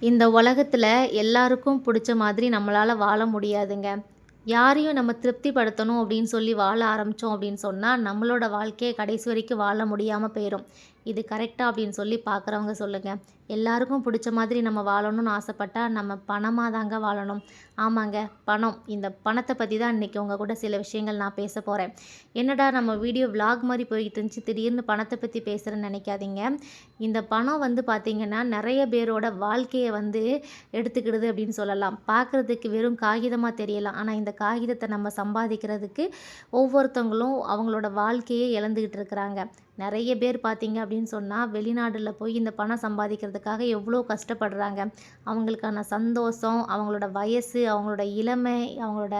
இந்த உலகத்தில் எல்லாருக்கும் பிடிச்ச மாதிரி நம்மளால் வாழ முடியாதுங்க. யாரையும் நம்ம திருப்திப்படுத்தணும் அப்படின்னு சொல்லி வாழ ஆரம்பித்தோம் அப்படின்னு சொன்னால் நம்மளோட வாழ்க்கையை கடைசி வரைக்கும் வாழ முடியாமல் போயிடும் இது கரெக்டாக அப்படின்னு சொல்லி பார்க்குறவங்க சொல்லுங்கள் எல்லாருக்கும் பிடிச்ச மாதிரி நம்ம வாழணும்னு ஆசைப்பட்டால் நம்ம பணமாக தாங்க வாழணும். ஆமாங்க பணம். இந்த பணத்தை பற்றி தான் இன்றைக்கி உங்கள் கூட சில விஷயங்கள் நான் பேச போகிறேன் என்னடா நம்ம வீடியோ vlog மாதிரி போயிட்டு இருந்துச்சு திடீர்னு பணத்தை பற்றி பேசுகிறேன்னு நினைக்காதீங்க. இந்த பணம் வந்து பார்த்திங்கன்னா நிறைய பேரோட வாழ்க்கையை வந்து எடுத்துக்கிடுது அப்படின்னு சொல்லலாம். பார்க்குறதுக்கு வெறும் காகிதமாக தெரியலாம். ஆனால் இந்த காகிதத்தை நம்ம சம்பாதிக்கிறதுக்கு ஒவ்வொருத்தவங்களும் அவங்களோட வாழ்க்கையை இழந்துக்கிட்டு இருக்கிறாங்க. நிறைய பேர் பார்த்தீங்க அப்படின்னு சொன்னால் வெளிநாட்டில் போய் இந்த பணம் சம்பாதிக்கிறதுக்காக எவ்வளோ கஷ்டப்படுறாங்க. அவங்களுக்கான சந்தோஷம் அவங்களோட வயசு அவங்களோட இளமை அவங்களோட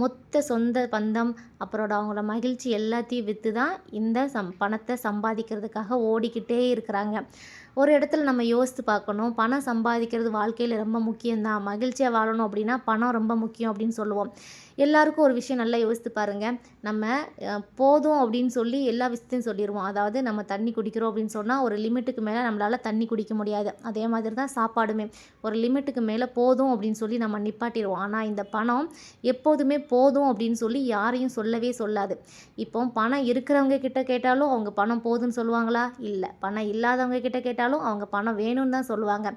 மொத்த சொந்த பந்தம் அப்புறம் அவங்களோட மகிழ்ச்சி எல்லாத்தையும் விற்று தான் இந்த சம் பணத்தை சம்பாதிக்கிறதுக்காக ஓடிக்கிட்டே இருக்கிறாங்க. ஒரு இடத்துல நம்ம யோசித்து பார்க்கணும். பணம் சம்பாதிக்கிறது வாழ்க்கையில் ரொம்ப முக்கியம்தான். மகிழ்ச்சியாக வாழணும் அப்படின்னா பணம் ரொம்ப முக்கியம் அப்படின்னு சொல்லுவோம். எல்லாருக்கும் ஒரு விஷயம் நல்லா யோசித்து பாருங்கள் நம்ம போதும் அப்படின்னு சொல்லி எல்லா விஷயத்தையும் சொல்லிடுவோம் அதாவது நம்ம தண்ணி குடிக்கிறோம் அப்படின்னு சொன்னால் ஒரு லிமிட்டுக்கு மேலே நம்மளால் தண்ணி குடிக்க முடியாது. அதே மாதிரி தான் சாப்பாடுமே. ஒரு லிமிட்டுக்கு மேலே போதும் அப்படின்னு சொல்லி நம்ம நிப்பாட்டிடுவோம் ஆனால் இந்த பணம் எப்போதுமே போதும் அப்படின்னு சொல்லி யாரையும் சொல்லவே சொல்லாது. இப்போ பணம் இருக்கிறவங்க கிட்ட கேட்டாலும் அவங்க பணம் போதும்னு சொல்லுவாங்களா? இல்லை. பணம் இல்லாதவங்க கிட்ட கேட்டாலும் அவங்க பணம் வேணும்னு தான் சொல்லுவாங்க.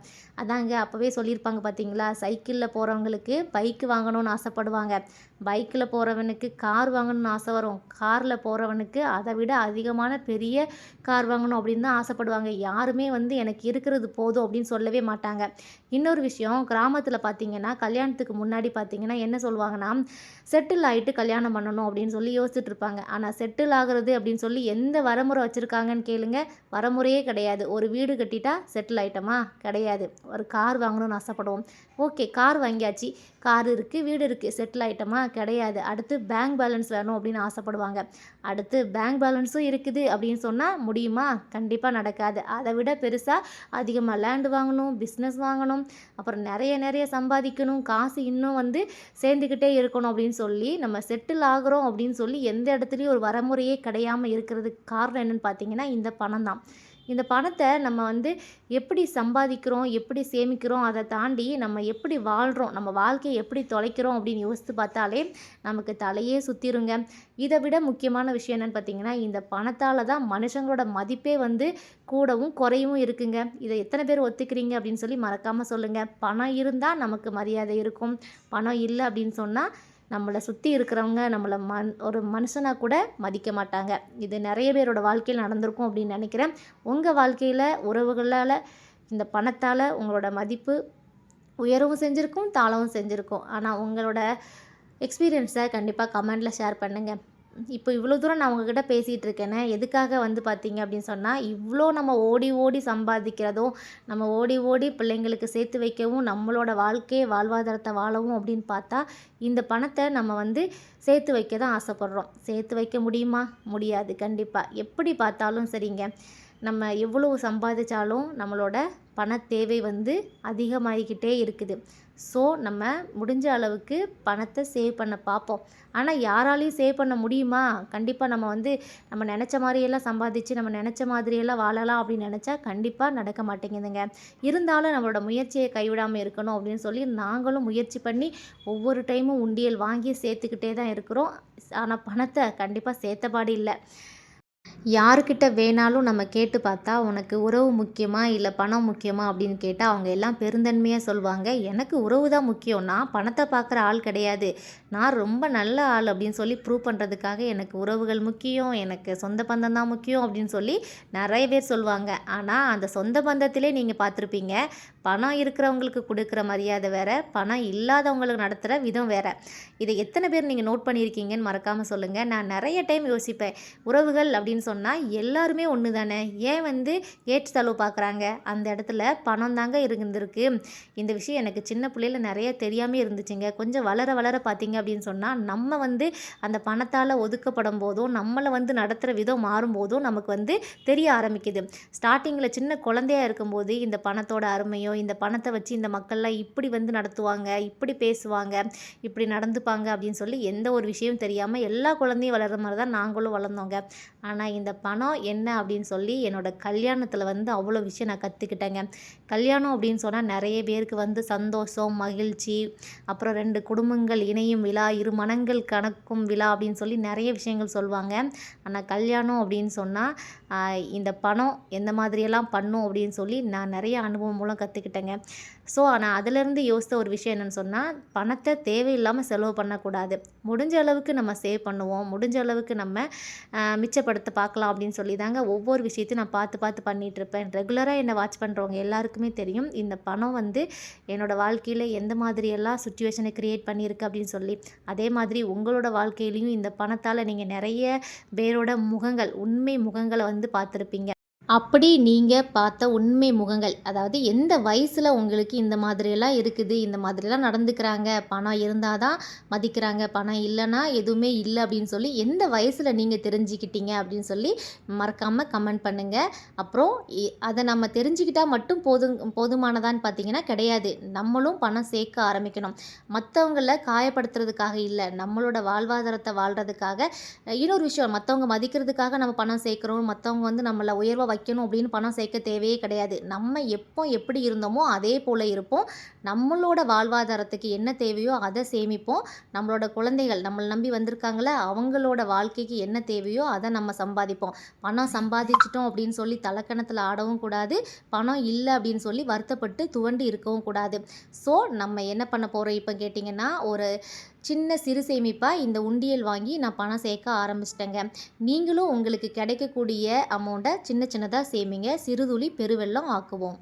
அதாங்க அப்போவே சொல்லியிருப்பாங்க பார்த்தீங்களா சைக்கிளில் போகிறவங்களுக்கு பைக்கு வாங்கணும்னு ஆசைப்படுவாங்க. பைக்கில் போகிறவனுக்கு கார் வாங்கணும்னு ஆசை வரும். காரில் போகிறவனுக்கு அதை விட அதிகமான பெரிய கார் வாங்கணும் அப்படின்னு தான் ஆசைப்படுவாங்க. யாருமே வந்து எனக்கு இருக்கிறது போதும் அப்படின்னு சொல்லவே மாட்டாங்க. இன்னொரு விஷயம் கிராமத்தில் பார்த்தீங்கன்னா கல்யாணத்துக்கு முன்னாடி பார்த்தீங்கன்னா என்ன சொல்லுவாங்கன்னா செட்டில் ஆகிட்டு கல்யாணம் பண்ணணும் அப்படின்னு சொல்லி யோசிச்சுட்டு இருப்பாங்க. ஆனால் செட்டில் ஆகிறது அப்படின்னு சொல்லி எந்த வரமுறை வச்சுருக்காங்கன்னு கேளுங்க. வரமுறையே கிடையாது. ஒரு வீடு கட்டிட்டா செட்டில் ஆயிட்டோமா? கிடையாது. ஒரு கார் வாங்கணும்னு ஆசைப்படுவோம். ஓகே கார் வாங்கியாச்சு. கார் இருக்குது வீடு இருக்குது செட்டில் ஆயிட்டோமா கிடையாது. அடுத்து பேங்க் பேலன்ஸ் வேணும் அப்படின்னு ஆசைப்படுவாங்க. அடுத்து பேங்க் பேலன்ஸும் இருக்குது அப்படின்னு சொன்னால் முடியுமா? கண்டிப்பாக நடக்காது. அதை விட பெருசாக அதிகமாக லேண்டு வாங்கணும் பிஸ்னஸ் வாங்கணும் அப்புறம் நிறைய நிறைய சம்பாதிக்கணும் காசு இன்னும் வந்து சேர்ந்துக்கிட்டே இருக்கணும் அப்படின்னு சொல்லி நம்ம செட்டில் ஆகுறோம் அப்படின்னு சொல்லி எந்த இடத்துலையும் ஒரு வரமுறையே கிடையாமல் இருக்கிறதுக்கு காரணம் என்னென்னு பார்த்தீங்கன்னா இந்த பணம் தான் இந்த பணத்தை நம்ம வந்து எப்படி சம்பாதிக்கிறோம் எப்படி சேமிக்கிறோம் அதை தாண்டி நம்ம எப்படி வாழ்கிறோம் நம்ம வாழ்க்கையை எப்படி தொலைக்கிறோம் அப்படின்னு யோசித்து பார்த்தாலே நமக்கு தலையே சுற்றிருங்க இதை விட முக்கியமான விஷயம் என்னென்னு பார்த்தீங்கன்னா இந்த பணத்தால் தான் மனுஷங்களோட மதிப்பே வந்து கூடவும் குறையவும் இருக்குங்க. இதை எத்தனை பேர் ஒத்துக்கிறீங்க அப்படின்னு சொல்லி மறக்காமல் சொல்லுங்கள் பணம் இருந்தால் நமக்கு மரியாதை இருக்கும். பணம் இல்லை அப்படின்னு சொன்னால் நம்மளை சுற்றி இருக்கிறவங்க நம்மளை மண் ஒரு மனுஷனாக கூட மதிக்க மாட்டாங்க. இது நிறைய பேரோட வாழ்க்கையில் நடந்திருக்கும் அப்படின்னு நினைக்கிறேன். உங்கள் வாழ்க்கையில் உறவுகளால் இந்த பணத்தால் உங்களோட மதிப்பு உயரவும் செஞ்சுருக்கும் தாளவும் செஞ்சுருக்கும். ஆனால் உங்களோட எக்ஸ்பீரியன்ஸை கண்டிப்பாக கமெண்டில் ஷேர் பண்ணுங்கள் இப்போ இவ்வளோ தூரம் நான் உங்ககிட்ட பேசிகிட்டு இருக்கேனே எதுக்காக வந்து பார்த்தீங்க அப்படின்னு சொன்னால் இவ்வளோ நம்ம ஓடி ஓடி சம்பாதிக்கிறதும் நம்ம ஓடி ஓடி பிள்ளைங்களுக்கு சேர்த்து வைக்கவும் நம்மளோட வாழ்க்கையை வாழ்வாதாரத்தை வாழவும் அப்படின்னு பார்த்தா இந்த பணத்தை நம்ம வந்து சேர்த்து வைக்க தான் ஆசைப்படுறோம். சேர்த்து வைக்க முடியுமா? முடியாது. கண்டிப்பாக எப்படி பார்த்தாலும் சரிங்க. நம்ம எவ்வளவு சம்பாதிச்சாலும் நம்மளோட பண தேவை வந்து அதிகமாகிக்கிட்டே இருக்குது. ஸோ நம்ம முடிஞ்ச அளவுக்கு பணத்தை சேவ் பண்ண பார்ப்போம். ஆனால் யாராலையும் சேவ் பண்ண முடியுமா? கண்டிப்பாக நம்ம வந்து நம்ம நினச்ச மாதிரியெல்லாம் சம்பாதிச்சு நம்ம நினச்ச மாதிரியெல்லாம் வாழலாம் அப்படின்னு நினச்சா கண்டிப்பாக நடக்க மாட்டேங்குதுங்க. இருந்தாலும் நம்மளோட முயற்சியை கைவிடாமல் இருக்கணும் அப்படின்னு சொல்லி நாங்களும் முயற்சி பண்ணி ஒவ்வொரு டைமும் உண்டியல் வாங்கி சேர்த்துக்கிட்டே தான் இருக்கிறோம். ஆனால் பணத்தை கண்டிப்பாக சேர்த்தபாடு இல்லை. யாருக்கிட்ட வேணாலும் நம்ம கேட்டு பார்த்தா உனக்கு உறவு முக்கியமா இல்லை பணம் முக்கியமா அப்படின்னு கேட்டால் அவங்க எல்லாம் பெருந்தன்மையாக சொல்லுவாங்க. எனக்கு உறவு தான் முக்கியம். நான் பணத்தை பார்க்குற ஆள் கிடையாது. நான் ரொம்ப நல்ல ஆள் அப்படின்னு சொல்லி ப்ரூவ் பண்ணுறதுக்காக எனக்கு உறவுகள் முக்கியம். எனக்கு சொந்த பந்தம் தான் முக்கியம் அப்படின்னு சொல்லி நிறைய பேர் சொல்லுவாங்க. ஆனால் அந்த சொந்த பந்தத்திலே நீங்கள் பார்த்துருப்பீங்க. பணம் இருக்கிறவங்களுக்கு கொடுக்குற மரியாதை வேறு பணம் இல்லாதவங்களுக்கு நடத்துகிற விதம் வேறு. இதை எத்தனை பேர் நீங்கள் நோட் பண்ணியிருக்கீங்கன்னு மறக்காமல் சொல்லுங்கள் நான் நிறைய டைம் யோசிப்பேன். உறவுகள் அப்படின்னு சொன்னால் எல்லாருமே ஒன்று தானே ஏன் வந்து ஏற்றுத்தாழ்வு பார்க்குறாங்க அந்த இடத்துல பணம் தாங்க இருந்திருக்கு. இந்த விஷயம் எனக்கு சின்ன பிள்ளையில நிறைய தெரியாமல் இருந்துச்சுங்க. கொஞ்சம் வளர வளர பார்த்தீங்க அப்படின்னு சொன்னால் நம்ம வந்து அந்த பணத்தால் ஒதுக்கப்படும் போதும் நம்மளை வந்து நடத்துகிற விதம் மாறும்போதும் நமக்கு வந்து தெரிய ஆரம்பிக்குது. ஸ்டார்டிங்கில் சின்ன குழந்தையா இருக்கும்போது இந்த பணத்தோட அருமையோ இந்த பணத்தை வச்சு இந்த மக்கள்லாம் இப்படி வந்து நடத்துவாங்க இப்படி பேசுவாங்க இப்படி நடந்துப்பாங்க அப்படின்னு சொல்லி எந்த ஒரு விஷயம் தெரியாமல் எல்லா குழந்தையும் வளர்கிற மாதிரி தான் நாங்களும் வளர்ந்தோங்க. ஆனால் ஆனால் இந்த பணம் என்ன அப்படின்னு சொல்லி என்னோட கல்யாணத்தில் வந்து அவ்வளோ விஷயம் நான் கற்றுக்கிட்டேங்க கல்யாணம் அப்படின்னு சொன்னால் நிறைய பேருக்கு வந்து சந்தோஷம் மகிழ்ச்சி அப்புறம் ரெண்டு குடும்பங்கள் இணையும் விழா இரு மனங்கள் கணக்கும் விழா அப்படின்னு சொல்லி நிறைய விஷயங்கள் சொல்லுவாங்க. ஆனால் கல்யாணம் அப்படின்னு சொன்னால் இந்த பணம் எந்த மாதிரியெல்லாம் பண்ணும் அப்படின்னு சொல்லி நான் நிறைய அனுபவம் மூலம் கற்றுக்கிட்டேங்க ஸோ நான் அதிலேருந்து யோசித்த ஒரு விஷயம் என்னென்னு சொன்னால் பணத்தை தேவையில்லாமல் செலவு பண்ணக்கூடாது. முடிஞ்ச அளவுக்கு நம்ம சேவ் பண்ணுவோம். முடிஞ்ச அளவுக்கு நம்ம மிச்சப்படுத்த பார்க்கலாம் அப்படின்னு சொல்லி தாங்க ஒவ்வொரு விஷயத்தையும் நான் பார்த்து பார்த்து பண்ணிட்டு இருப்பேன் ரெகுலராக என்னை வாட்ச் பண்ணுறவங்க எல்லாருக்குமே தெரியும் இந்த பணம் வந்து என்னோடய வாழ்க்கையில் எந்த மாதிரியெல்லாம் சுச்சுவேஷனை க்ரியேட் பண்ணியிருக்கு அப்படின்னு சொல்லி. அதே மாதிரி உங்களோட வாழ்க்கையிலையும் இந்த பணத்தால் நீங்கள் நிறைய பேரோட முகங்கள் உண்மை முகங்களை வந்து பார்த்துருப்பீங்க. அப்படி நீங்கள் பார்த்த உண்மை முகங்கள் அதாவது எந்த வயசில் உங்களுக்கு இந்த மாதிரியெல்லாம் இருக்குது இந்த மாதிரிலாம் நடந்துக்கிறாங்க பணம் இருந்தால் தான் மதிக்கிறாங்க பணம் இல்லைன்னா எதுவுமே இல்லை அப்படின்னு சொல்லி எந்த வயசில் நீங்கள் தெரிஞ்சுக்கிட்டீங்க அப்படின்னு சொல்லி மறக்காமல் கமெண்ட் பண்ணுங்கள் அப்புறம் அதை நம்ம தெரிஞ்சுக்கிட்டால் மட்டும் போதும் போதுமானதான்னு பார்த்தீங்கன்னா கிடையாது. நம்மளும் பணம் சேர்க்க ஆரம்பிக்கணும். மற்றவங்கள காயப்படுத்துறதுக்காக இல்லை நம்மளோட வாழ்வாதாரத்தை வாழ்கிறதுக்காக இன்னொரு விஷயம் மற்றவங்க மதிக்கிறதுக்காக நம்ம பணம் சேர்க்குறோம் மற்றவங்க வந்து நம்மளை உயர்வாக வைக்கணும் அப்படின்னு பணம் சேர்க்க தேவையே கிடையாது. நம்ம எப்போ எப்படி இருந்தோமோ அதே போல் இருப்போம். நம்மளோட வாழ்வாதாரத்துக்கு என்ன தேவையோ அதை சேமிப்போம். நம்மளோட குழந்தைகள் நம்மளை நம்பி வந்திருக்காங்களே அவங்களோட வாழ்க்கைக்கு என்ன தேவையோ அதை நம்ம சம்பாதிப்போம். பணம் சம்பாதிச்சிட்டோம் அப்படின்னு சொல்லி தலக்கணத்தில் ஆடவும் கூடாது. பணம் இல்லை அப்படின்னு சொல்லி வருத்தப்பட்டு துவண்டு இருக்கவும் கூடாது. ஸோ நம்ம என்ன பண்ண போகிறோம் இப்போ கேட்டிங்கன்னா ஒரு சின்ன சிறு சேமிப்பாக இந்த உண்டியல் வாங்கி நான் பணம் சேர்க்க ஆரம்பிச்சிட்டேங்க. நீங்களும் உங்களுக்கு கிடைக்கக்கூடிய அமௌண்ட்டை சின்ன சின்னதாக சேமிங்க சிறுதுளி பெருவெள்ளம் ஆக்குவோம்.